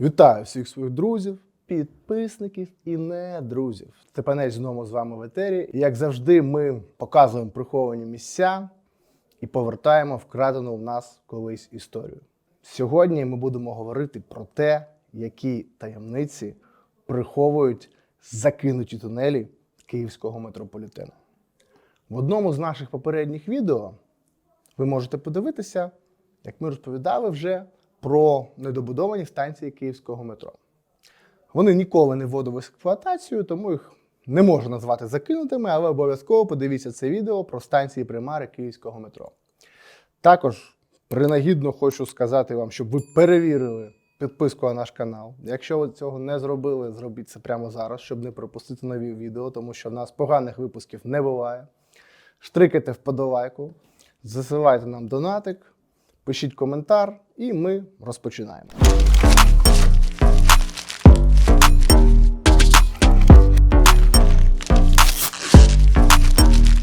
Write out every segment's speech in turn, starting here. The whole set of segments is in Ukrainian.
Вітаю всіх своїх друзів, підписників і не друзів. Степанець знову з вами в етері. І як завжди, ми показуємо приховані місця і повертаємо вкрадену в нас колись історію. Сьогодні ми будемо говорити про те, які таємниці приховують закинуті тунелі київського метрополітену. В одному з наших попередніх відео ви можете подивитися, як ми розповідали вже про недобудовані станції київського метро. Вони ніколи не вводили в експлуатацію, тому їх не можу назвати закинутими, але обов'язково подивіться це відео про станції примари київського метро. Також принагідно хочу сказати вам, щоб ви перевірили підписку на наш канал. Якщо ви цього не зробили, зробіть це прямо зараз, щоб не пропустити нові відео, тому що в нас поганих випусків не буває. Штрикайте вподобайку, засилайте нам донатик, пишіть коментар, і ми розпочинаємо.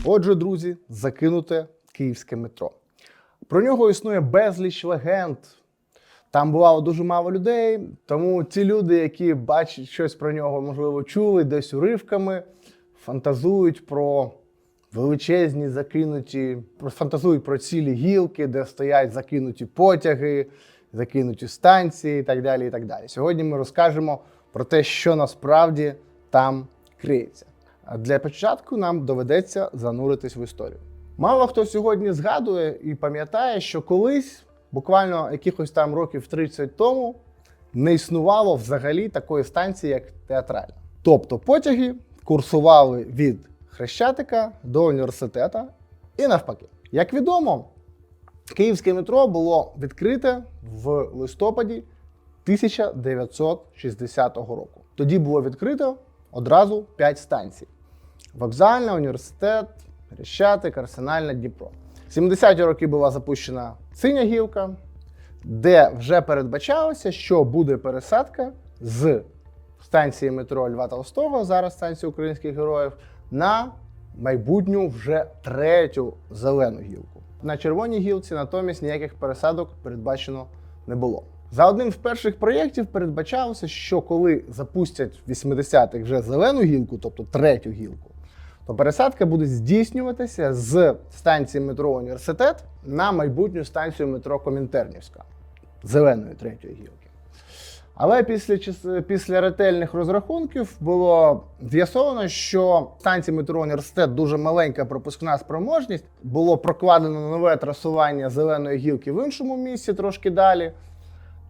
Отже, друзі, закинуте київське метро. Про нього існує безліч легенд. Там бувало дуже мало людей, тому ті люди, які бачать щось про нього, можливо, чули десь уривками, фантазують про величезні закинуті, фантазують про цілі гілки, де стоять закинуті потяги, закинуті станції і так далі. І так далі. Сьогодні ми розкажемо про те, що насправді там криється. А для початку нам доведеться зануритись в історію. Мало хто сьогодні згадує і пам'ятає, що колись, буквально якихось там років 30 тому, не існувало взагалі такої станції, як театральна. Тобто потяги курсували від Хрещатика до університету і навпаки. Як відомо, київське метро було відкрите в листопаді 1960 року. Тоді було відкрито одразу 5 станцій: вокзальна, університет, Хрещатик, Арсенальна, Дніпро. В 70-ті роки була запущена синя гілка, де вже передбачалося, що буде пересадка з станції метро Льва Толстого, зараз станції українських героїв, на майбутню вже третю зелену гілку. На червоній гілці натомість ніяких пересадок передбачено не було. За одним з перших проєктів передбачалося, що коли запустять в 80-х вже зелену гілку, тобто третю гілку, то пересадка буде здійснюватися з станції метро Університет на майбутню станцію метро Комінтернівська, зеленої третьої гілки. Але після, після ретельних розрахунків було з'ясовано, що станція метро університет дуже маленька пропускна спроможність. Було прокладено нове трасування зеленої гілки в іншому місці, трошки далі.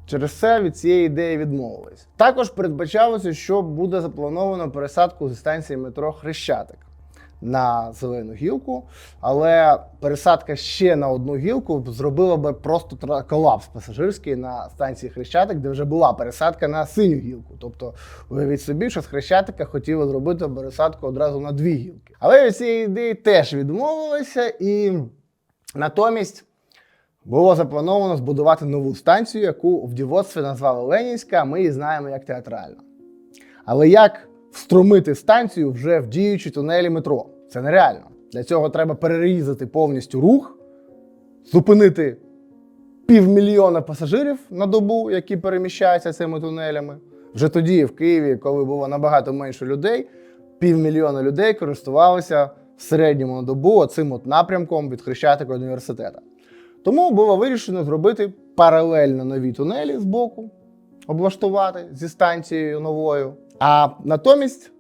Через це від цієї ідеї відмовились. Також передбачалося, що буде заплановано пересадку зі станції метро Хрещатик на зелену гілку, але пересадка ще на одну гілку зробила би просто колапс пасажирський на станції Хрещатик, де вже була пересадка на синю гілку. Тобто, уявіть собі, що з Хрещатика хотіли зробити пересадку одразу на дві гілки. Але від цієї ідеї теж відмовилися, і натомість було заплановано збудувати нову станцію, яку в дівоцтві назвали Ленінська, ми її знаємо як театральна. Але як встромити станцію вже в діючі тунелі метро? Це нереально. Для цього треба перерізати повністю рух, зупинити півмільйона пасажирів на добу, які переміщаються цими тунелями. Вже тоді, в Києві, коли було набагато менше людей, півмільйона людей користувалися в середньому на добу цим от напрямком від Хрещатика університету. Тому було вирішено зробити паралельно нові тунелі з боку, облаштувати зі станцією новою, а натомість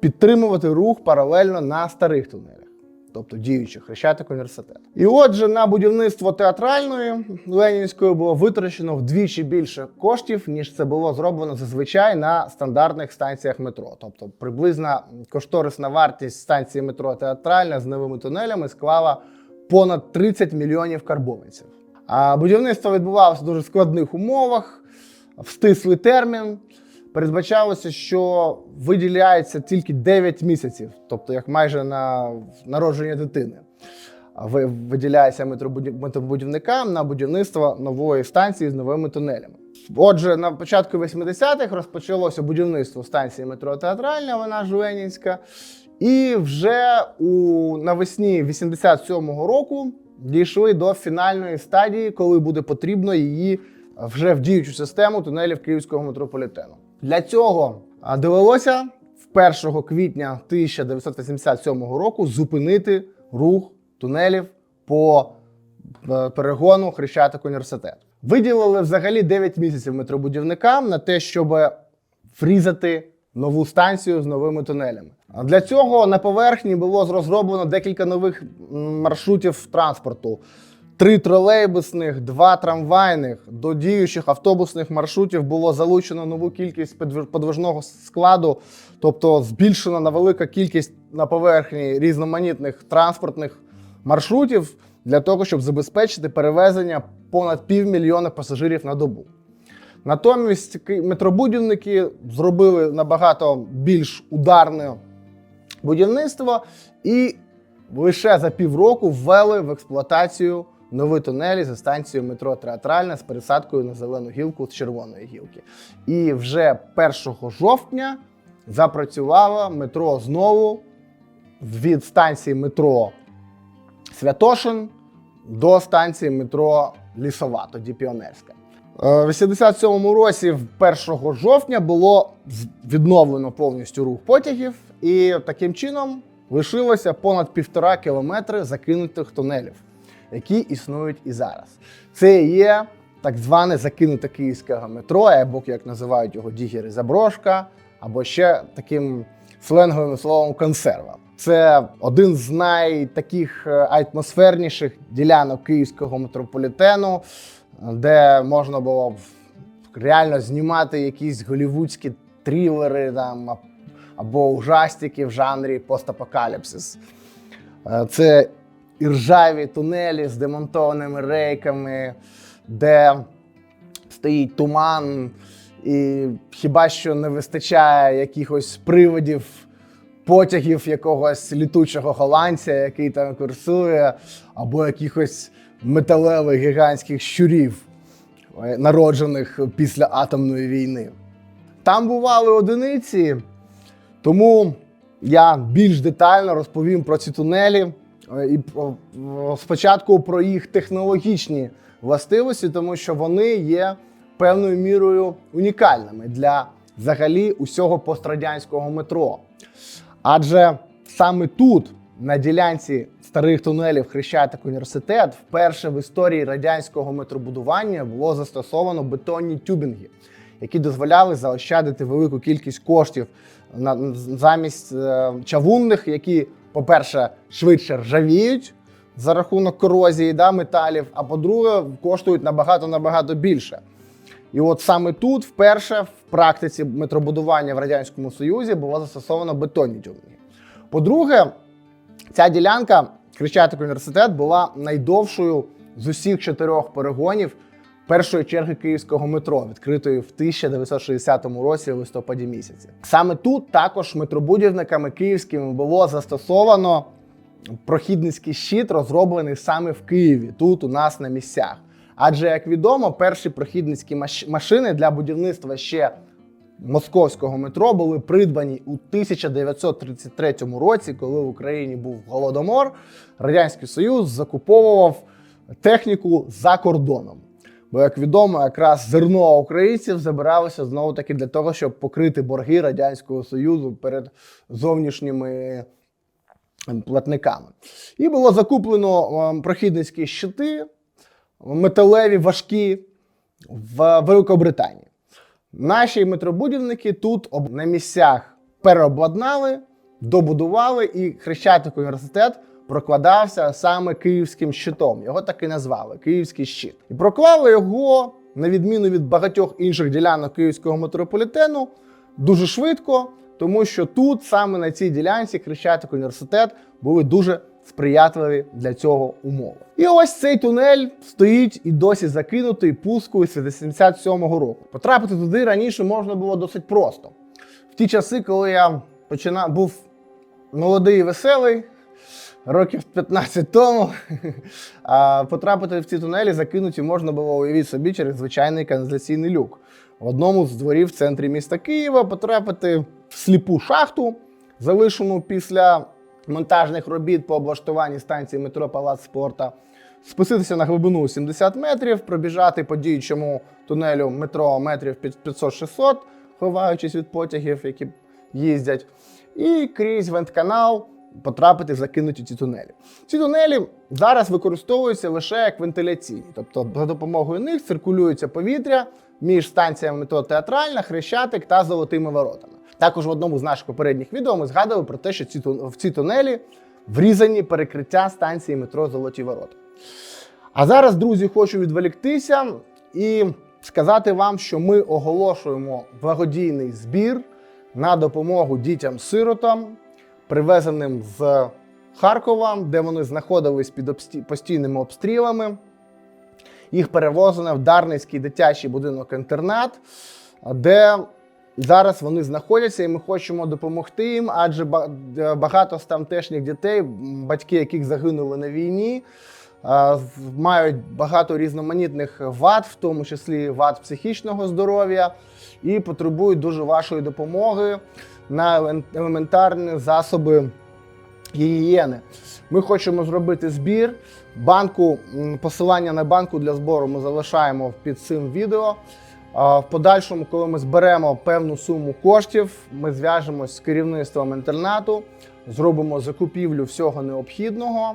підтримувати рух паралельно на старих тунелях, тобто діючих Хрещатик університет. І отже, на будівництво театральної Ленінської було витрачено вдвічі більше коштів, ніж це було зроблено зазвичай на стандартних станціях метро. Тобто приблизна кошторисна вартість станції метро театральна з новими тунелями склала понад 30 мільйонів карбованців. А будівництво відбувалося в дуже складних умовах, в стислий термін. Передбачалося, що виділяється тільки 9 місяців, тобто як майже на народження дитини. Ви- Виділяється метробуді- метробудівникам на будівництво нової станції з новими тунелями. Отже, на початку 80-х розпочалося будівництво станції метро Театральна, вона ж Ленінська. І вже у навесні 87-го року дійшли до фінальної стадії, коли буде потрібно її вже в діючу систему тунелів київського метрополітену. Для цього довелося в 1 квітня 1987 року зупинити рух тунелів по е, перегону Хрещатик університет. Виділили взагалі 9 місяців метробудівникам на те, щоб врізати нову станцію з новими тунелями. Для цього на поверхні було розроблено декілька нових маршрутів транспорту. Три тролейбусних, два трамвайних. До діючих автобусних маршрутів було залучено нову кількість подвижного складу, тобто збільшена на велика кількість на поверхні різноманітних транспортних маршрутів для того, щоб забезпечити перевезення понад півмільйона пасажирів на добу. Натомість метробудівники зробили набагато більш ударне будівництво і лише за півроку ввели в експлуатацію нові тунелі за станцією метро Театральна з пересадкою на зелену гілку з червоної гілки. І вже 1 жовтня запрацювало метро знову від станції метро Святошин до станції метро Лісова, тоді Піонерська. Е, В 87-му році, 1 жовтня, було відновлено повністю рух потягів, і таким чином лишилося понад півтора кілометри закинутих тунелів, які існують і зараз. Це є так зване закинуте київське метро, або як називають його дігери заброшка, або ще таким сленговим словом консерва. Це один з найтаких е, атмосферніших ділянок київського метрополітену, де можна було реально знімати якісь голівудські трилери там, або ужастики в жанрі постапокаліпсис. Е, Це іржаві тунелі з демонтованими рейками, де стоїть туман, і хіба що не вистачає якихось приводів, потягів якогось літучого голландця, який там курсує, або якихось металевих гігантських щурів, е, народжених після атомної війни. Там бували одиниці, тому я більш детально розповім про ці тунелі і про- про- спочатку про їх технологічні властивості, тому що вони є певною мірою унікальними для взагалі усього пострадянського метро. Адже саме тут, на ділянці старих тунелів Хрещатик університет, вперше в історії радянського метробудування було застосовано бетонні тюбінги, які дозволяли заощадити велику кількість коштів на замість е, чавунних, які, по-перше, швидше ржавіють за рахунок корозії да, металів, а по-друге, коштують набагато набагато більше. І от саме тут вперше в практиці метробудування в Радянському Союзі було застосовано бетонні тюбінги. По-друге, ця ділянка Хрещатик університет була найдовшою з усіх чотирьох перегонів першої черги київського метро, відкритої в 1960 році в листопаді місяці. Саме тут також метробудівниками київськими було застосовано прохідницький щит, розроблений саме в Києві, тут у нас на місцях. Адже, як відомо, перші прохідницькі маш- машини для будівництва ще московського метро були придбані у 1933 році, коли в Україні був голодомор. Радянський Союз закуповував техніку за кордоном. Бо, як відомо, якраз зерно українців забиралося знову таки для того, щоб покрити борги Радянського Союзу перед зовнішніми платниками. І було закуплено ем, прохідницькі щити, металеві важкі в Великобританії. Наші метробудівники тут на місцях переобладнали, добудували, і Хрещатик університет прокладався саме київським щитом. Його так і назвали Київський щит. І проклали його, на відміну від багатьох інших ділянок київського метрополітену, дуже швидко, тому що тут, саме на цій ділянці, Хрещатик університет були дуже сприятливі для цього умови. І ось цей тунель стоїть і досі закинутий пускою з 87-го року. Потрапити туди раніше можна було досить просто. В ті часи, коли я починав, був молодий і веселий, років 15 тому, потрапити в ці тунелі закинуті можна було уявіть собі через звичайний каналізаційний люк. В одному з дворів в центрі міста Києва потрапити в сліпу шахту, залишену після монтажних робіт по облаштуванні станції метро Палац спорта. спуститися на глибину 70 метрів, пробіжати по діючому тунелю метро метрів 500-600, ховаючись від потягів, які їздять, і крізь вентканал потрапити закинуті ці тунелі. Ці тунелі зараз використовуються лише як вентиляційні, тобто за допомогою них циркулюється повітря між станціями метро Театральна, Хрещатик та Золотими воротами. Також в одному з наших попередніх відео ми згадували про те, що ці в ці тунелі врізані перекриття станції метро Золоті Ворота. А зараз, друзі, хочу відволіктися і сказати вам, що ми оголошуємо благодійний збір на допомогу дітям-сиротам, привезеним з Харкова, де вони знаходились під обсті- постійними обстрілами. Їх перевозено в Дарницький дитячий будинок-інтернат, де зараз вони знаходяться, і ми хочемо допомогти їм, адже е, багато з тамтешніх дітей, батьки яких загинули на війні, е, мають багато різноманітних вад, в тому числі вад психічного здоров'я, і потребують дуже вашої допомоги на елементарні засоби гігієни. Ми хочемо зробити збір. Банку, посилання на банку для збору ми залишаємо під цим відео. В подальшому, коли ми зберемо певну суму коштів, ми зв'яжемось з керівництвом інтернату, зробимо закупівлю всього необхідного.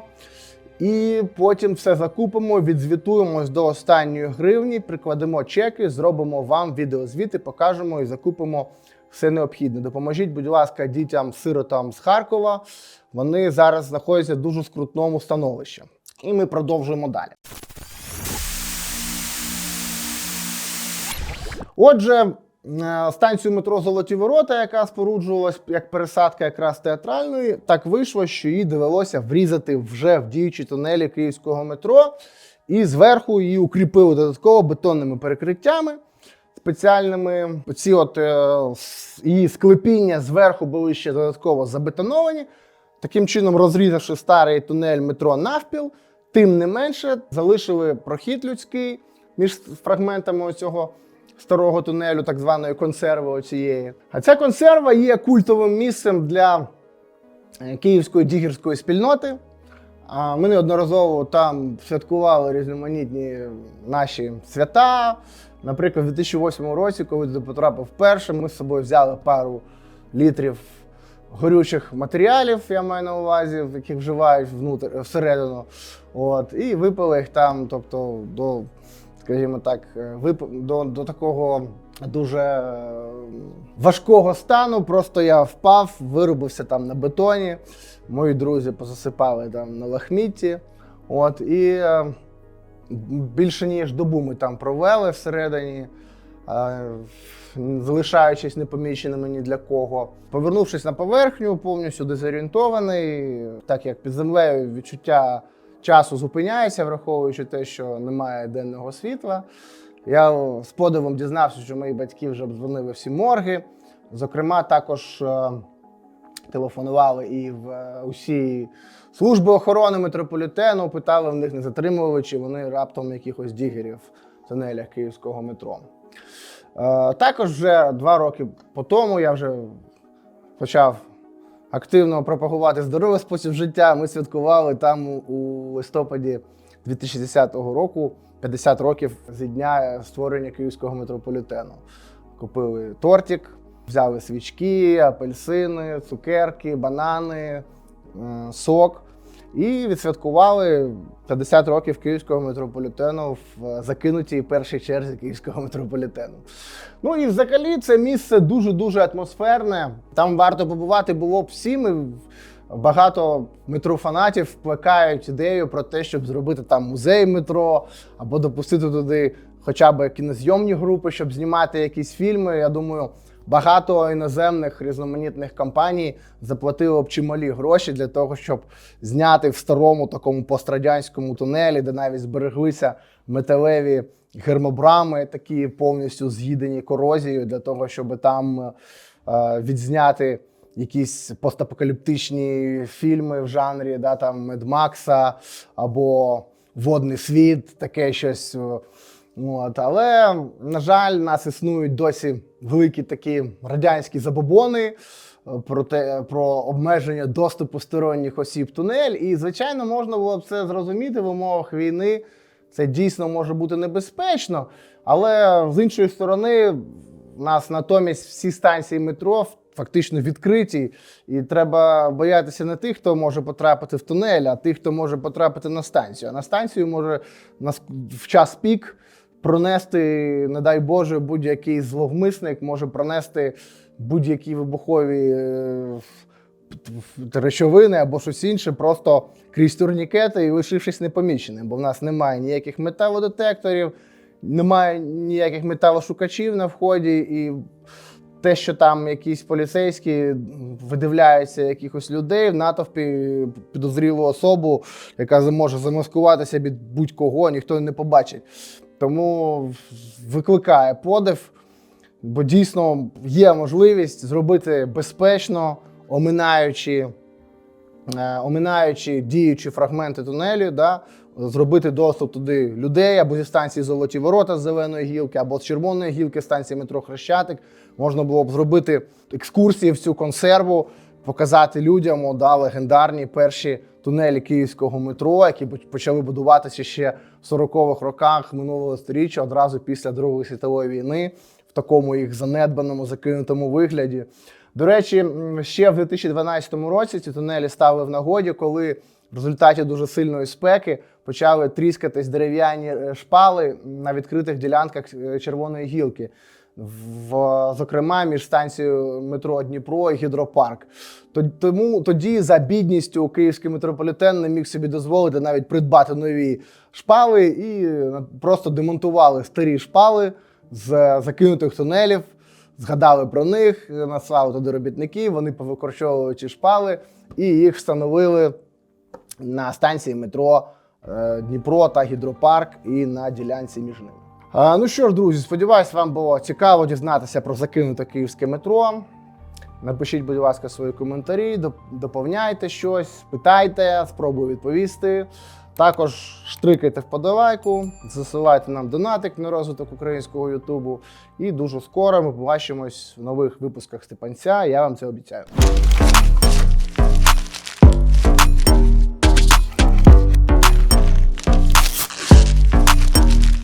І потім все закупимо, відзвітуємось до останньої гривні, прикладемо чеки, зробимо вам відеозвіти, покажемо і закупимо все необхідне. Допоможіть, будь ласка, дітям-сиротам з Харкова. Вони зараз знаходяться в дуже скрутному становищі. І ми продовжуємо далі. Отже, е, станцію метро Золоті Ворота, яка споруджувалась як пересадка якраз театральної, так вийшло, що її довелося врізати вже в діючі тунелі київського метро, і зверху її укріпили додатково бетонними перекриттями спеціальними. Ці от е, її склепіння зверху були ще додатково забетоновані. Таким чином, розрізавши старий тунель метро навпіл, тим не менше залишили прохід людський між фрагментами цього старого тунелю, так званої консерви оцієї. А ця консерва є культовим місцем для е, київської дігерської спільноти. А Ми неодноразово там святкували різноманітні наші свята. Наприклад, у 2008 році, коли туди потрапив вперше, ми з собою взяли пару літрів горючих матеріалів, я маю на увазі, в яких вживають внутрі, всередину. От, і випили їх там, тобто до, скажімо так, е, вип... до, до такого дуже е, важкого стану. Просто я впав, вирубився там на бетоні. Мої друзі позасипали там на лахмітті. От, і е, більше ніж добу ми там провели всередині, е, залишаючись непоміченими ні для кого. Повернувшись на поверхню, повністю дезорієнтований, так як під землею відчуття часу зупиняється, враховуючи те, що немає денного світла. Я з подивом дізнався, що мої батьки вже обдзвонили всі морги. Зокрема, також е, телефонували і в е, усі служби охорони метрополітену, питали в них, не затримували, чи вони раптом якихось дігерів в тунелях київського метро. Е, Також вже два роки по тому я вже почав активно пропагувати здоровий спосіб життя. Ми святкували там у листопаді 2010 року 50 років зі дня створення київського метрополітену. Купили тортик, взяли свічки, апельсини, цукерки, банани, е, сок. І відсвяткували 50 років київського метрополітену в закинутій першій черзі київського метрополітену. Ну і взагалі це місце дуже-дуже атмосферне. Там варто побувати було б всім. Багато метрофанатів плекають ідею про те, щоб зробити там музей метро або допустити туди хоча б кінозйомні групи, щоб знімати якісь фільми. Я думаю, багато іноземних різноманітних компаній заплатили б чималі гроші для того, щоб зняти в старому такому пострадянському тунелі, де навіть збереглися металеві гермобрами, такі повністю з'їдені корозією, для того, щоб там е, відзняти якісь постапокаліптичні фільми в жанрі да, там Медмакса або Водний світ, таке щось. е, От, але, на жаль, нас існують досі великі такі радянські забобони е, про, те, про обмеження доступу сторонніх осіб тунель. І, звичайно, можна було б це зрозуміти в умовах війни. Це дійсно може бути небезпечно. Але з іншої сторони, у нас натомість всі станції метро фактично відкриті, і треба боятися не тих, хто може потрапити в тунель, а тих, хто може потрапити на станцію. А на станцію може в час пік пронести, не дай Боже, будь-який зловмисник може пронести будь-які вибухові е, речовини або щось інше, просто крізь турнікети і лишившись непоміченим, бо в нас немає ніяких металодетекторів, немає ніяких металошукачів на вході, і те, що там якісь поліцейські видивляються якихось людей в натовпі підозрілу особу, яка може замаскуватися від будь-кого, ніхто не побачить. Тому викликає подив, бо дійсно є можливість зробити безпечно, оминаючи, е, оминаючи діючі фрагменти тунелю, да, зробити доступ туди людей або зі станції Золоті Ворота з зеленої гілки, або з червоної гілки станції метро Хрещатик. Можна було б зробити екскурсії в цю консерву, показати людям да, легендарні перші тунелі київського метро, які почали будуватися ще в 40-х роках минулого століття, одразу після Другої світової війни, в такому їх занедбаному, закинутому вигляді. До речі, ще в 2012 році ці тунелі стали в нагоді, коли в результаті дуже сильної спеки почали тріскатись дерев'яні е, шпали на відкритих ділянках е, червоної гілки. В, зокрема, між станцією метро Дніпро і гідропарк. Тому тоді за бідністю київський метрополітен не міг собі дозволити навіть придбати нові шпали і е, просто демонтували старі шпали з закинутих тунелів, згадали про них, е, наслали туди робітників, вони повикорчовували шпали і їх встановили на станції метро е, Дніпро та гідропарк і на ділянці між ними. Ну що ж, друзі, сподіваюсь, вам було цікаво дізнатися про закинуте київське метро. Напишіть, будь ласка, свої коментарі, доповняйте щось, питайте, спробую відповісти. Також штрикайте вподобайку, засилайте нам донатик на розвиток українського Ютубу. І дуже скоро ми побачимось в нових випусках Степанця. Я вам це обіцяю.